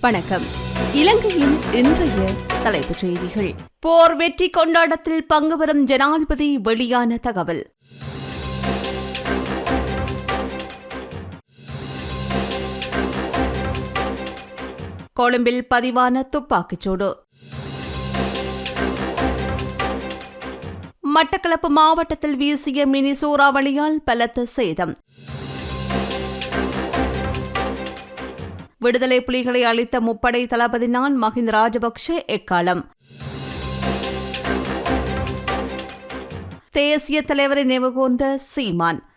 வணக்கம். இலங்கையின் இன்றைய தலைப்புச் செய்திகள். போர் வெற்றி கொண்டாட்டத்தில் பங்கு பெறும் ஜனாதிபதி வெளியான தகவல். கொழும்பில் பதிவான துப்பாக்கிச்சூடு மட்டக்களப்பு மாவட்டத்தில் வீசிய மினி சூறாவளியால் பலத்த சேதம். விடுதலை புலிகளை அளித்த முப்படை தளபதி நான் மஹிந்த ராஜபக்ஷ எக்காலம்? தேசிய தலைவரை நினைவுகூர்ந்த சீமான்.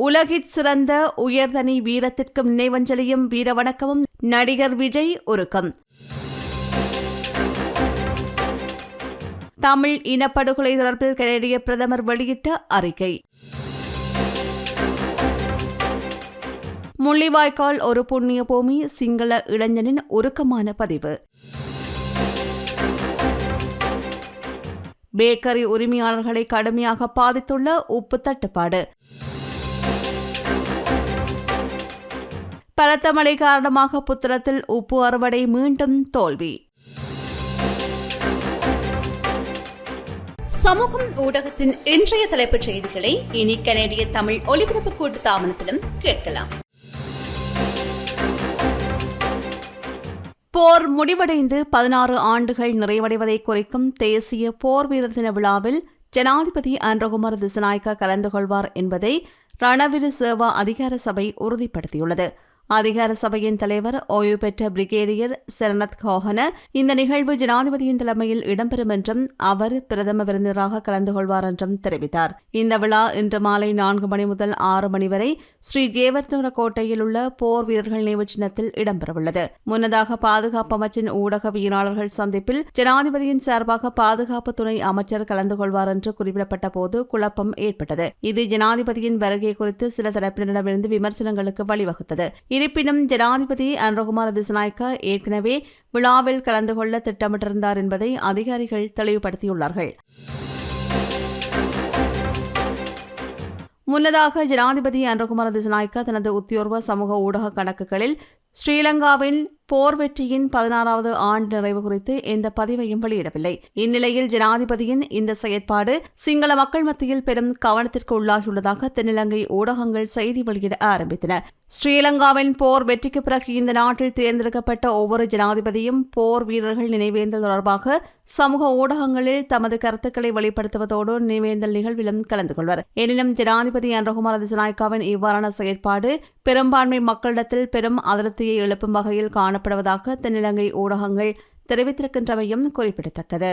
உலகிற் சிறந்த உயர்தனி வீரத்திற்கும் நினைவஞ்சலியும் வீரவணக்கமும் நடிகர் விஜய் உருக்கம். தமிழ் இனப்படுகொலை தொடர்பில் கனடிய பிரதமர் வெளியிட்ட அறிக்கை. முள்ளிவாய்க்கால் ஒரு புண்ணிய பூமி சிங்கள இளைஞனின் உருக்கமான பதிவு. பேக்கரி உரிமையாளர்களை கடுமையாக பாதித்துள்ள உப்பு தட்டுப்பாடு. பலத்த மழை காரணமாக புத்திரத்தில் உப்பு அறுவடை மீண்டும் தோல்வி. சமூகம் ஊடகத்தின் இன்றைய தலைப்புச் செய்திகளை இனி கனேடிய தமிழ் ஒலிபரப்பு கூட்டு தாமனத்திலும் கேட்கலாம். போர் முடிவடைந்து பதினாறு ஆண்டுகள் நிறைவடைவதை குறிக்கும் தேசிய போர் வீரர் தின விழாவில் ஜனாதிபதி அன்றகுமார் திசநாயக்கா கலந்து கொள்வார் என்பதை ரணவிரு சேவா அதிகார சபை உறுதிப்படுத்தியுள்ளது. அதிகார சபையின் தலைவர் ஓய்வு பெற்ற பிரிகேடியர் சரணத் கோஹன இந்த நிகழ்வு ஜனாதிபதியின் தலைமையில் இடம்பெறும் என்றும் அவர் பிரதம விருந்தினராக கலந்து கொள்வார் என்றும் தெரிவித்தார். இந்த விழா இன்று மாலை நான்கு மணி முதல் ஆறு மணி வரை ஸ்ரீ ஜேவர்தன கோட்டையில் உள்ள போர் வீரர்கள் நினைவு சின்னத்தில் இடம்பெறவுள்ளது. முன்னதாக பாதுகாப்பு அமைச்சின் ஊடகவியலாளர்கள் சந்திப்பில் ஜனாதிபதியின் சார்பாக பாதுகாப்பு துணை அமைச்சர் கலந்து கொள்வார் என்று குறிப்பிடப்பட்ட போது குழப்பம் ஏற்பட்டது. இது ஜனாதிபதியின் வருகை குறித்து சில தரப்பினரிடமிருந்து விமர்சனங்களுக்கு வழிவகுத்தது. இருப்பினும் ஜனாதிபதி அன்ரகுமார் திசநாயக்க ஏற்கனவே விழாவில் கலந்து கொள்ள திட்டமிட்டிருந்தார் என்பதை அதிகாரிகள் தெளிவுபடுத்தியுள்ளார்கள். முன்னதாக ஜனாதிபதி அன்றகுமார திசநாயக்க தனது உத்தியோர்வ சமூக ஊடக கணக்குகளில் ஸ்ரீலங்காவின் போர் வெற்றியின் பதினாறாவது ஆண்டு நிறைவு குறித்து எந்த பதிவையும் வெளியிடவில்லை. இந்நிலையில் ஜனாதிபதியின் இந்த செயற்பாடு சிங்கள மக்கள் மத்தியில் பெரும் கவனத்திற்கு உள்ளாகியுள்ளதாக தென்னிலங்கை ஊடகங்கள் செய்தி வெளியிட ஆரம்பித்தன. ஸ்ரீலங்காவின் போர் வெற்றிக்கு பிறகு இந்த நாட்டில் தேர்ந்தெடுக்கப்பட்ட ஒவ்வொரு ஜனாதிபதியும் போர் வீரர்கள் நினைவேந்தல் தொடர்பாக சமூக ஊடகங்களில் தமது கருத்துக்களை வெளிப்படுத்துவதோடு நினைவேந்தல் நிகழ்விலும் கலந்து கொள்வர். எனினும் ஜனாதிபதி அன்றகுமார திசநாயக்காவின் இவ்வாறான செயற்பாடு பெரும்பான்மை மக்களிடத்தில் பெரும் அதிருப்தியை எழுப்பும் வகையில் காணப்படுவதாக தென்னிலங்கை ஊடகங்கள் தெரிவித்திருக்கின்றமையும் குறிப்பிடத்தக்கது.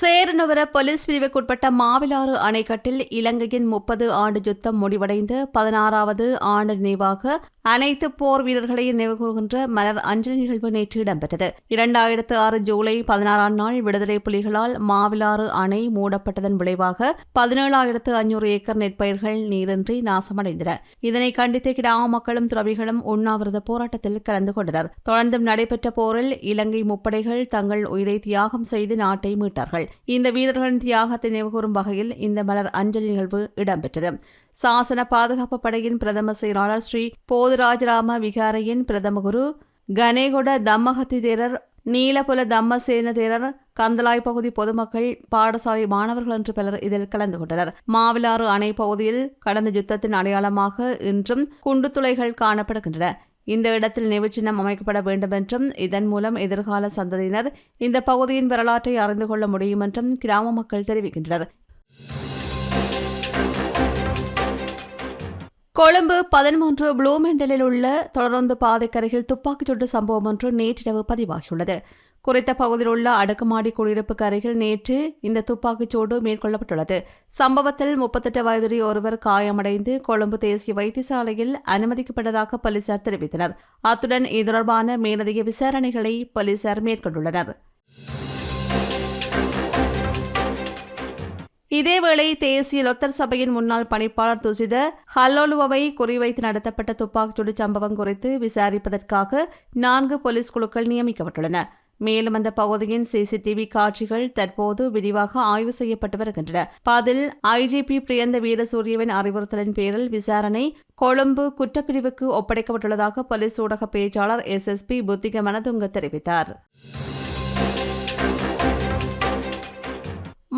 Seranuwara police பிரிவுக்குட்பட்ட மாவிலாறு அணைக்கட்டில் இலங்கையின் முப்பது ஆண்டு யுத்தம் முடிவடைந்து பதினாறாவது ஆண்டு நினைவாக அனைத்து போர் வீரர்களையும் நினைவுகூர்கின்ற மலர் அஞ்சலி நிகழ்வு நேற்று இடம்பெற்றது. இரண்டாயிரத்து ஆறு ஜூலை பதினாறாம் நாள் விடுதலை புலிகளால் மாவிலாறு அணை மூடப்பட்டதன் விளைவாக பதினேழாயிரத்து ஐநூறு ஏக்கர் நெற்பயிர்கள் நீரின்றி நாசமடைந்தன. இதனை கண்டித்து கிராம மக்களும் துறவிகளும் உண்ணாவிரத போராட்டத்தில் கலந்து கொண்டனர். தொடர்ந்தும் நடைபெற்ற போரில் இலங்கை முப்படைகள் தங்கள் உயிரை தியாகம் செய்து நாட்டை மீட்டார்கள். இந்த வீரர்களின் தியாகத்தை நினைவுகூரும் வகையில் இந்த மலர் அஞ்சலி நிகழ்வு இடம்பெற்றது. சாசன பாதுகாப்பு படையின் பிரதம செயலாளர் ஸ்ரீ போதுராஜராம விகாரையின் பிரதம குரு கனேகொட தம்மகத்தி தேரர் நீலபுல தம்மசேன தேரர் கந்தலாய் பகுதி பொதுமக்கள் பாடசாலை மாணவர்கள் என்று பலர் இதில் கலந்து கொண்டனர். மாவிலாறு அணை பகுதியில் கடந்த யுத்தத்தின் அடையாளமாக இன்றும் குண்டுத்துளைகள் காணப்படுகின்றன. இந்த இடத்தில் நினைவுச்சின்னம் அமைக்கப்பட வேண்டும் என்றும் இதன் மூலம் எதிர்கால சந்ததியினர் இந்த பகுதியின் வரலாற்றை அறிந்து கொள்ள முடியும் என்றும் கிராம மக்கள் தெரிவிக்கின்றனர். கொழும்பு பதிமூன்று ப்ளூமெண்டலில் உள்ள தொடர்ந்து பாதைக்கரையில் துப்பாக்கிச்சூட்டு சம்பவம் ஒன்று நேற்றிரவு பதிவாகியுள்ளது. குறித்த பகுதியில் உள்ள அடுக்குமாடி குடியிருப்புக்கு அருகில் நேற்று இந்த துப்பாக்கிச்சூடு மேற்கொள்ளப்பட்டுள்ளது. சம்பவத்தில் முப்பத்தெட்டு வயதுடைய ஒருவர் காயமடைந்து கொழும்பு தேசிய வைத்தியசாலையில் அனுமதிக்கப்பட்டதாக போலீசார் தெரிவித்தனர். அத்துடன் இது தொடர்பான மேலதிக விசாரணைகளை போலீசார் மேற்கொண்டுள்ளனர். இதேவேளை தேசிய லொத்தர் சபையின் முன்னாள் பணிப்பாளர் துசித ஹல்லோலுவை குறிவைத்து நடத்தப்பட்ட துப்பாக்கிச்சூடு சம்பவம் குறித்து விசாரிப்பதற்காக நான்கு போலீஸ் குழுக்கள் நியமிக்கப்பட்டுள்ளன. மேலும் அந்த பகுதியின் சிசிடிவி காட்சிகள் தற்போது விரிவாக ஆய்வு செய்யப்பட்டு வருகின்றன. பாதில் ஐஜிபி பிரியந்த வீரசூரியவின் அறிவுறுத்தலின் பேரில் விசாரணை கொழும்பு குற்றப்பிரிவுக்கு ஒப்படைக்கப்பட்டுள்ளதாக போலீஸ் ஊடக பேச்சாளர் எஸ்எஸ்பி புத்திக மனதுங்க தெரிவித்தார்.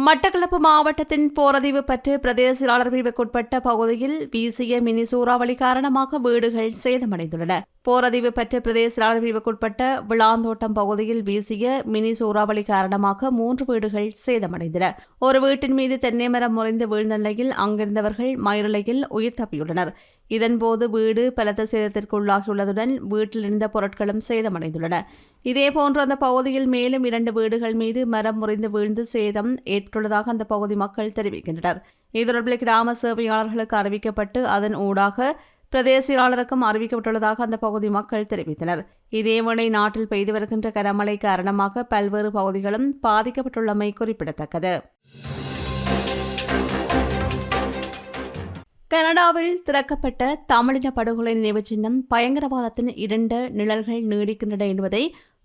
மட்டக்களப்பு மாவட்டத்தின் போரதிவு பற்று பிரதேச செயலாளர் பிரிவுக்குட்பட்ட பகுதியில் வீசிய மினி சூறாவளி காரணமாக வீடுகள் சேதமடைந்துள்ளன. போரதிவு பற்று பிரதேச செயலாளர் பிரிவுக்குட்பட்ட விளாந்தோட்டம் பகுதியில் வீசிய மினி சூறாவளி காரணமாக மூன்று வீடுகள் சேதமடைந்தன. ஒரு வீட்டின் மீது தென்னை மரம் முறைந்து வீழ்ந்த நிலையில் அங்கிருந்தவர்கள் மயிரிழையில் உயிர் தப்பியுள்ளனர். இதன்போது வீடு பலத்த சேதத்திற்குள்ளாகியுள்ளதுடன் வீட்டில் இருந்த பொருட்களும் சேதமடைந்துள்ளன. இதேபோன்று அந்த பகுதியில் மேலும் இரண்டு வீடுகள் மீது மரம் முறிந்து வீழ்ந்து சேதம் ஏற்பட்டுள்ளதாக அந்த பகுதி மக்கள் தெரிவிக்கின்றனர். இது தொடர்பில் கிராம சேவையாளர்களுக்கு அறிவிக்கப்பட்டு அதன் ஊடாக பிரதேசியாளருக்கும் அறிவிக்கப்பட்டுள்ளதாக அந்த பகுதி மக்கள் தெரிவித்தனர். இதேவேளை நாட்டில் பெய்து வருகின்ற கனமழை காரணமாக பல்வேறு பகுதிகளும் பாதிக்கப்பட்டுள்ளமை குறிப்பிடத்தக்கது. கனடாவில் திறக்கப்பட்ட தமிழின படுகொலை நினைவு சின்னம் பயங்கரவாதத்தின் இரண்டு நிழல்கள் நீடிக்கின்றன என்பதை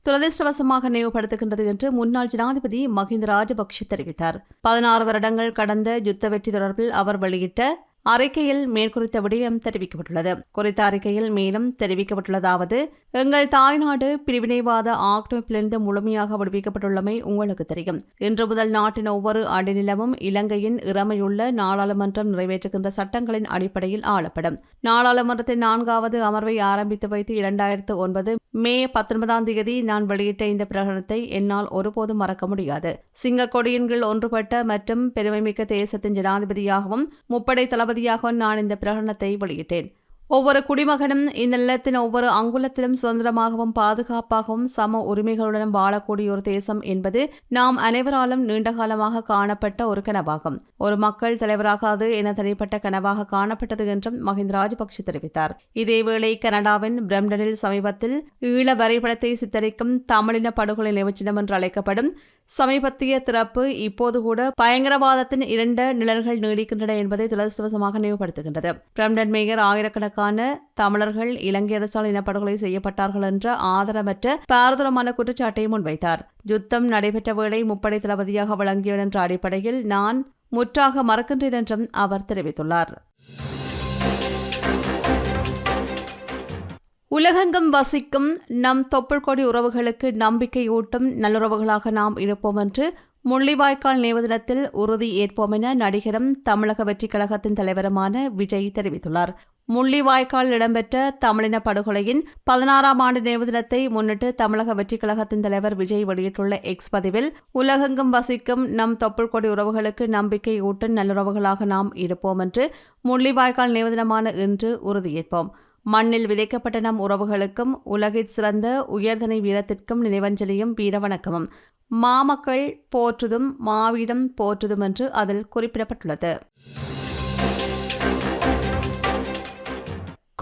துரதிருஷ்டவசமாக நினைவுபடுத்துகின்றது என்று முன்னாள் ஜனாதிபதி மஹிந்த ராஜபக்ஷ தெரிவித்தார். பதினாறு வருடங்கள் கடந்த யுத்த வெற்றி தொடர்பில் அவர் வெளியிட்ட அறிக்கையில் மேற்குறித்த விடயம் தெரிவிக்கப்பட்டுள்ளது. குறித்த அறிக்கையில் மேலும் தெரிவிக்கப்பட்டுள்ளதாவது எங்கள் தாய்நாடு பிரிவினைவாத ஆக்கிரமிப்பிலிருந்து முழுமையாக விடுவிக்கப்பட்டுள்ளமை உங்களுக்கு தெரியும். இன்று முதல் நாட்டின் ஒவ்வொரு அடிநிலமும் இலங்கையின் இறமையுள்ள நாடாளுமன்றம் நிறைவேற்றுகின்ற சட்டங்களின் அடிப்படையில் ஆளப்படும். நாடாளுமன்றத்தின் நான்காவது அமர்வை ஆரம்பித்து வைத்து இரண்டாயிரத்து ஒன்பது மே பத்தொன்பதாம் தேதி நான் வெளியிட்ட இந்த பிரகடனத்தை என்னால் ஒருபோதும் மறக்க முடியாது. சிங்கக்கொடியின் கீழ் ஒன்றுபட்ட மற்றும் பெருமைமிக்க தேசத்தின் ஜனாதிபதியாகவும் முப்படை தளபதி பகுதியாக நான் இந்த பிரகடனத்தை வெளியிட்டேன். ஒவ்வொரு குடிமகனும் இந்த நிலத்தின் ஒவ்வொரு அங்குலத்திலும் சுதந்திரமாகவும் பாதுகாப்பாகவும் சம உரிமைகளுடன் வாழக்கூடிய ஒரு தேசம் என்பது நாம் அனைவராலும் நீண்டகாலமாக காணப்பட்ட ஒரு கனவாகும். ஒரு மக்கள் தலைவராகாது என தனிப்பட்ட கனவாக காணப்பட்டது என்றும் மஹிந்த ராஜபக்ஷ தெரிவித்தார். இதேவேளை கனடாவின் பிரம்டனில் சமீபத்தில் ஈழ வரைபடத்தை சித்தரிக்கும் தமிழின படுகொலை நினைவுச்சின்னம் என்று அழைக்கப்படும் சமீபத்திய திறப்பு இப்போது கூட பயங்கரவாதத்தின் இரண்ட நிழல்கள் நீடிக்கின்றன என்பதை துரதிருஷ்டவசமாக நினைவுபடுத்துகின்றது. பிரம்டன் மேயர் ஆயிரக்கணக்கான தமிழர்கள் இலங்கை அரசால் இனப்படுகொலை செய்யப்பட்டார்கள் என்ற ஆதரவற்ற பாரதூரமான குற்றச்சாட்டை முன்வைத்தார். யுத்தம் நடைபெற்ற வேளை முப்படை தளபதியாக வழங்கியவர் என்ற அடிப்படையில் நான் முற்றாக மறக்கின்றேன் என்றும் அவர் தெரிவித்துள்ளார். உலகெங்கும் வசிக்கும் நம் தொப்புள்கொடி உறவுகளுக்கு நம்பிக்கையூட்டும் நல்லுறவுகளாக நாம் இருப்போம் என்று முள்ளிவாய்க்கால் நினைவு உறுதி ஏற்போம் என நடிகரும் தமிழக வெற்றிக் கழகத்தின் தலைவருமான விஜய் தெரிவித்துள்ளார். முள்ளிவாய்க்கால் இடம்பெற்ற தமிழின படுகொலையின் பதினாறாம் ஆண்டு நினைவு தினத்தை முன்னிட்டு தமிழக வெற்றிக் கழகத்தின் தலைவர் விஜய் வெளியிட்டுள்ள எக்ஸ் பதிவில் உலகெங்கும் வசிக்கும் நம் தொப்புள்கொடி உறவுகளுக்கு நம்பிக்கை ஊட்டும் நல்லுறவுகளாக நாம் இருப்போம் என்று முள்ளிவாய்க்கால் நினைவு தினமான இன்று உறுதியேற்போம் மண்ணில் விதைக்கப்பட்ட நம் உறவுகளுக்கும் உலகிற் சிறந்த உயர்தனை வீரத்திற்கும் நினைவஞ்சலியும் வீரவணக்கமும். மாமக்கள் போற்றுதும் மாவீரம் போற்றுதும் என்று அதில் குறிப்பிடப்பட்டுள்ளது.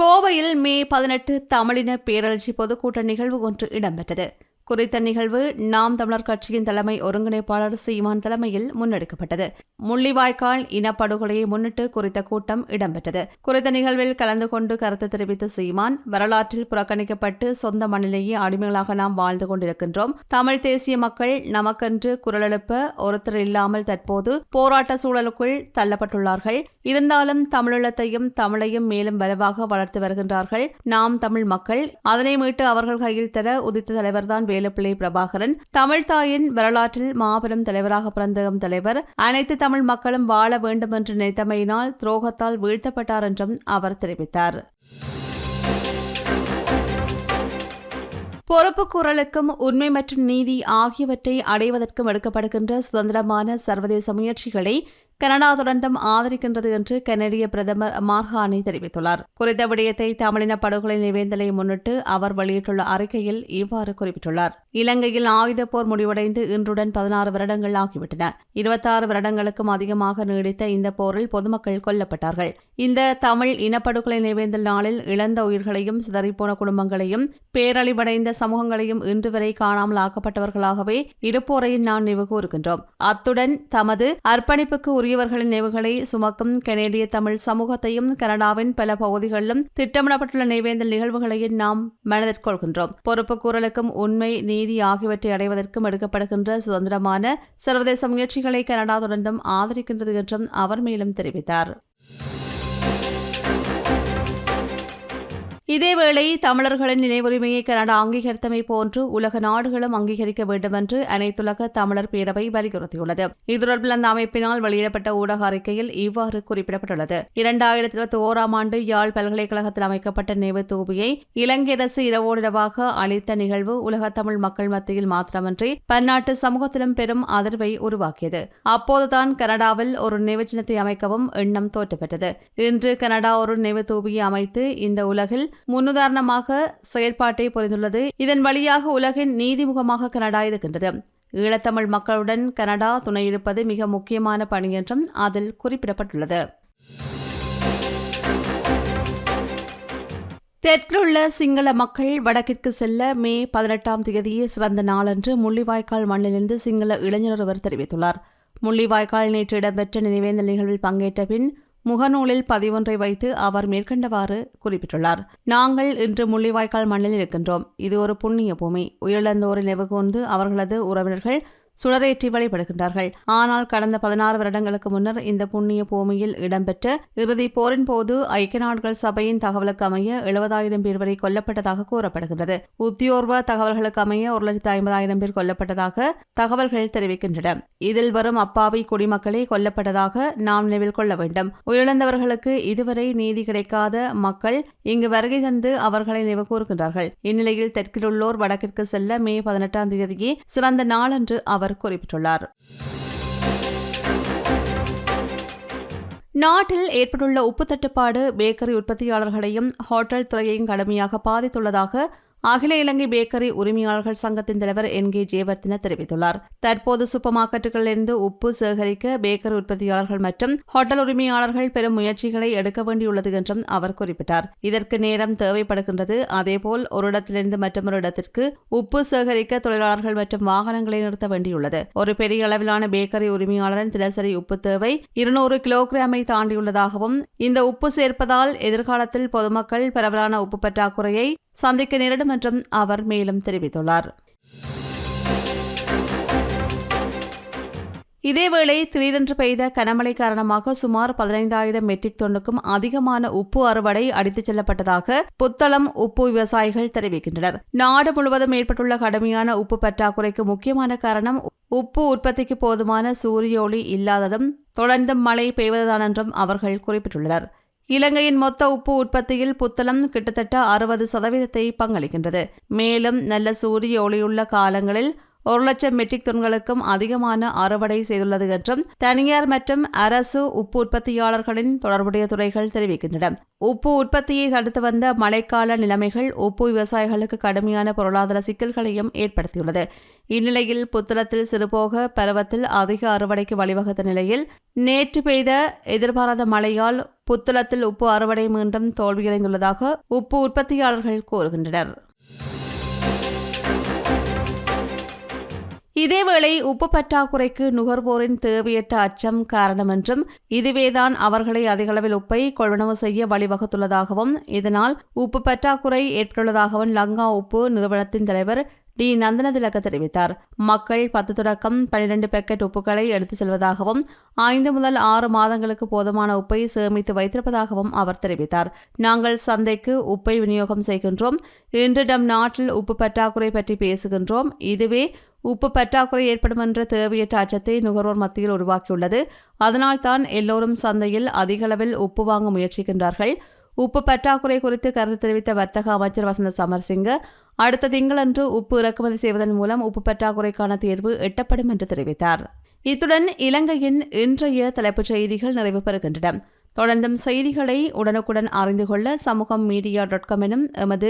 கோவையில் மே பதினெட்டு தமிழின பேரழிச்சி பொதுக்கூட்ட நிகழ்வு ஒன்று இடம்பெற்றது. குறித்த நிகழ்வு நாம் தமிழர் கட்சியின் தலைமை ஒருங்கிணைப்பாளர் சீமான் தலைமையில் முன்னெடுக்கப்பட்டது. முள்ளிவாய்க்கால் இனப்படுகொலையை முன்னிட்டு குறித்த கூட்டம் இடம்பெற்றது. குறித்த நிகழ்வில் கலந்து கொண்டு கருத்து தெரிவித்த சீமான் வரலாற்றில் புறக்கணிக்கப்பட்டு சொந்த மண்ணிலேயே அடிமைகளாக நாம் வாழ்ந்து கொண்டிருக்கின்றோம். தமிழ் தேசிய மக்கள் நமக்கென்று குரலெழுப்ப ஒருத்தர் இல்லாமல் தற்போது போராட்ட சூழலுக்குள் தள்ளப்பட்டுள்ளார்கள். இருந்தாலும் தமிழீழத்தையும் தமிழையும் மேலும் வலுவாக வளர்த்து வருகின்றார்கள். நாம் தமிழ் மக்கள் அதனை மீட்டு அவர்கள் கையில் தர உதித்த தலைவர்தான் வேலுப்பிள்ளை பிரபாகரன் தமிழ்தாயின் வரலாற்றில் மாபெரும் தலைவராக பிறந்தகம் தலைவர். அனைத்து தமிழ் மக்களும் வாழ வேண்டும் என்று நினைத்தமையினால் துரோகத்தால் வீழ்த்தப்பட்டார் என்றும் அவர் தெரிவித்தார். பொறுப்புக்கூறலுக்கும் உண்மை மற்றும் நீதி ஆகியவற்றை அடைவதற்கும் எடுக்கப்படுகின்ற சுதந்திரமான சர்வதேச முயற்சிகளை கனடா தொடர்ந்தும் ஆதரிக்கின்றது என்று கனடிய பிரதமர் மார்ஹானி தெரிவித்துள்ளார். குறித்த விடயத்தை தமிழின படுகொலை நிவேந்தலை முன்னிட்டு அவர் வெளியிட்டுள்ள அறிக்கையில் இவ்வாறு குறிப்பிட்டுள்ளார். இலங்கையில் ஆயுத போர் முடிவடைந்து இன்றுடன் பதினாறு வருடங்கள் ஆகிவிட்டன. இருபத்தாறு வருடங்களுக்கும் அதிகமாக நீடித்த இந்த போரில் பொதுமக்கள் கொல்லப்பட்டார்கள். இந்த தமிழ் இனப்படுகொலை நிவேந்தல் நாளில் இழந்த உயிர்களையும் சிதறிப்போன குடும்பங்களையும் பேரழிவடைந்த சமூகங்களையும் இன்று வரை காணாமல் ஆக்கப்பட்டவர்களாகவே இருப்போரையும் நான் நினைவு கூறுகின்றோம். அத்துடன் தமது அர்ப்பணிப்புக்கு உரியவர்களின் நினைவுகளை சுமக்கும் கனேடிய தமிழ் சமூகத்தையும் கனடாவின் பல பகுதிகளிலும் திட்டமிடப்பட்டுள்ள நினைவேந்தல் நிகழ்வுகளையும் நாம் மனதிற்கொள்கின்றோம். பொறுப்பு கூறலுக்கும் உண்மை நீதி ஆகியவற்றை அடைவதற்கும் எடுக்கப்படுகின்ற சுதந்திரமான சர்வதேச முயற்சிகளை கனடா தொடர்ந்தும் ஆதரிக்கின்றது என்றும் அவர் மேலும் தெரிவித்தார். இதேவேளை தமிழர்களின் நினைவுரிமையை கனடா அங்கீகரித்தமை போன்று உலக நாடுகளும் அங்கீகரிக்க வேண்டும் என்று அனைத்துலக தமிழர் பேரவை வலியுறுத்தியுள்ளது. இது தொடர்பில் அந்த அமைப்பினால் வெளியிடப்பட்ட ஊடக அறிக்கையில் இவ்வாறு குறிப்பிடப்பட்டுள்ளது. இரண்டாயிரத்தி இருபத்தி ஓராம் ஆண்டு யாழ் பல்கலைக்கழகத்தில் அமைக்கப்பட்ட நினைவு தூபியை இலங்கை அரசு இரவோடிரவாக அளித்த நிகழ்வு உலக தமிழ் மக்கள் மத்தியில் மாத்திரமன்றி பன்னாட்டு சமூகத்திலும் பெரும் அதிர்வை உருவாக்கியது. அப்போதுதான் கனடாவில் ஒரு நினைவு சின்னத்தை அமைக்கவும் எண்ணம் தோற்றப்பட்டது. இன்று கனடா ஒரு நினைவு தூபியை அமைத்து இந்த உலகில் முன்னுதாரணமாக செயற்பாட்டை புரிந்துள்ளது. இதன் வழியாக உலகின் நீதிமுகமாக கனடா இருக்கின்றது. ஈழத்தமிழ் மக்களுடன் கனடா துணையிருப்பது மிக முக்கியமான பணி என்றும் அதில் குறிப்பிடப்பட்டுள்ளது. தெற்கிலுள்ள சிங்கள மக்கள் வடக்கிற்கு செல்ல மே பதினெட்டாம் தேதியே சிறந்த நாளன்று முள்ளிவாய்க்கால் மண்ணிலிருந்து சிங்கள இளைஞர் ஒருவர் தெரிவித்துள்ளார். முள்ளிவாய்க்கால் நேற்று இடம்பெற்ற நினைவேந்தல் நிகழ்வில் பங்கேற்ற பின் முகநூலில் பதிவொன்றை வைத்து அவர் மேற்கண்டவாறு குறிப்பிட்டுள்ளார். நாங்கள் இன்று முள்ளிவாய்க்கால் மண்ணில் இருக்கின்றோம். இது ஒரு புண்ணிய பூமி. உயிரிழந்தோரை நினைவு அவர்களது உறவினர்கள் சுடரேற்றி வழிபடுகின்றார்கள். ஆனால் கடந்த பதினாறு வருடங்களுக்கு முன்னர் இந்த புண்ணிய பூமியில் இடம்பெற்ற இறுதிப் போரின் போது ஐக்கிய நாடுகள் சபையின் தகவலுக்கு அமைய எழுபதாயிரம் பேர் வரை கொல்லப்பட்டதாக கூறப்படுகின்றது. உத்தியோர்வ தகவல்களுக்கு அமைய ஒரு லட்சத்து ஐம்பதாயிரம் பேர் கொல்லப்பட்டதாக தகவல்கள் தெரிவிக்கின்றன. இதில் வரும் அப்பாவி குடிமக்களே கொல்லப்பட்டதாக நாம் நினைவில் கொள்ள வேண்டும். உயிரிழந்தவர்களுக்கு இதுவரை நீதி கிடைக்காத மக்கள் இங்கு வருகை தந்து அவர்களை நினைவு கூறுகின்றார்கள். இந்நிலையில் தெற்கிலுள்ளோர் வடக்கிற்கு செல்ல மே பதினெட்டாம் தேதியே சிறந்த நாளன்று அவர் அவர் குறிப்பிட்டுள்ளார். நாட்டில் ஏற்பட்டுள்ள உப்பு தட்டுப்பாடு பேக்கரி உற்பத்தியாளர்களையும் ஹோட்டல் துறையையும் கடுமையாக பாதித்துள்ளதாக அகில இலங்கை பேக்கரி உரிமையாளர்கள் சங்கத்தின் தலைவர் என் கே ஜெயவர்த்தன தெரிவித்துள்ளார். தற்போது சூப்பர் மார்க்கெட்டுகளிலிருந்து உப்பு சேகரிக்க பேக்கரி உற்பத்தியாளர்கள் மற்றும் ஹோட்டல் உரிமையாளர்கள் பெரும் முயற்சிகளை எடுக்க வேண்டியுள்ளது என்றும் அவர் குறிப்பிட்டார். இதற்கு நேரம் தேவைப்படுகின்றது. அதேபோல் ஒரு இடத்திலிருந்து மற்றொரு இடத்திற்கு உப்பு சேகரிக்க தொழிலாளர்கள் மற்றும் வாகனங்களை நிறுத்த வேண்டியுள்ளது. ஒரு பெரிய அளவிலான பேக்கரி உரிமையாளரின் தினசரி உப்பு தேவை இருநூறு கிலோகிராமை தாண்டியுள்ளதாகவும் இந்த உப்பு சேர்ப்பதால் எதிர்காலத்தில் பொதுமக்கள் பரவலான உப்பு பற்றாக்குறையை சந்திக்க நேரிடும் என்றும் அவர் மேலும் தெரிவித்துள்ளார். இதேவேளை திடீரென்று பெய்த கனமழை காரணமாக சுமார் பதினைந்தாயிரம் மெட்ரிக் டன்னுக்கும் அதிகமான உப்பு அறுவடை அடித்துச் செல்லப்பட்டதாக புத்தளம் உப்பு விவசாயிகள் தெரிவிக்கின்றனர். நாடு முழுவதும் ஏற்பட்டுள்ள கடுமையான உப்பு பற்றாக்குறைக்கு முக்கியமான காரணம் உப்பு உற்பத்திக்கு போதுமான சூரிய ஒளி இல்லாததும் தொடர்ந்து மழை பெய்வதுதான் என்றும் அவர்கள் குறிப்பிட்டுள்ளனர். இலங்கையின் மொத்த உப்பு உற்பத்தியில் புத்தளம் கிட்டத்தட்ட அறுபது சதவீதத்தை பங்களிக்கின்றது. மேலும் நல்ல சூரிய ஒளியுள்ள காலங்களில் ஒரு லட்சம் மெட்ரிக் டன்களுக்கும் அதிகமான அறுவடை செய்துள்ளது என்றும் தனியார் மற்றும் அரசு உப்பு உற்பத்தியாளர்களின் தொடர்புடைய துறைகள் தெரிவிக்கின்றன. உப்பு உற்பத்தியை தடுத்து வந்த மழைக்கால நிலைமைகள் உப்பு விவசாயிகளுக்கு கடுமையான பொருளாதார சிக்கல்களையும் ஏற்படுத்தியுள்ளது. இந்நிலையில் புத்தளத்தில் சிறுபோக பருவத்தில் அதிக அறுவடைக்கு வழிவகுத்த நிலையில் நேற்று பெய்த எதிர்பாராத மழையால் புத்தளத்தில் உப்பு அறுவடை மீண்டும் தோல்வியடைந்துள்ளதாக உப்பு உற்பத்தியாளர்கள் கூறுகின்றனர். இதேவேளை உப்பு பற்றாக்குறைக்கு நுகர்வோரின் தேவையற்ற அச்சம் காரணம் என்றும் இதுவேதான் அவர்களை அதிகளவில் உப்பை கொள்வனவு செய்ய வழிவகுத்துள்ளதாகவும் இதனால் உப்பு பற்றாக்குறை ஏற்பட்டுள்ளதாகவும் லங்கா உப்பு நிறுவனத்தின் தலைவர் டி. நந்தனதிலக தெரிவித்தார். மக்கள் பத்து தொடக்கம் பனிரெண்டு பேக்கெட் உப்புகளை எடுத்து செல்வதாகவும் ஐந்து முதல் ஆறு மாதங்களுக்கு போதுமான உப்பை சேமித்து வைத்திருப்பதாகவும் அவர் தெரிவித்தார். நாங்கள் சந்தைக்கு உப்பை விநியோகம் செய்கின்றோம். இன்று நம் நாட்டில் உப்பு பற்றாக்குறை பற்றி பேசுகின்றோம். இதுவே உப்பு பற்றாக்குறை ஏற்படும் என்ற தேவையற்ற அச்சத்தை நுகர்வோர் மத்தியில் உருவாக்கியுள்ளது. அதனால்தான் எல்லோரும் சந்தையில் அதிகளவில் உப்பு வாங்க முயற்சிக்கின்றார்கள். உப்பு பற்றாக்குறை குறித்து கருத்து தெரிவித்த வர்த்தக அமைச்சர் வசந்த சமர்சிங்க அடுத்த திங்களன்று உப்பு இறக்குமதி செய்வதன் மூலம் உப்பு பற்றாக்குறைக்கான தீர்வு எட்டப்படும் என்று தெரிவித்தார். இத்துடன் இலங்கையின் இன்றைய தலைப்புச் செய்திகள் நிறைவு பெறுகின்றன. தொடர்ந்தும் செய்திகளை உடனுக்குடன் அறிந்து கொள்ள சமூகம் மீடியா டாட் காம் எனும் எமது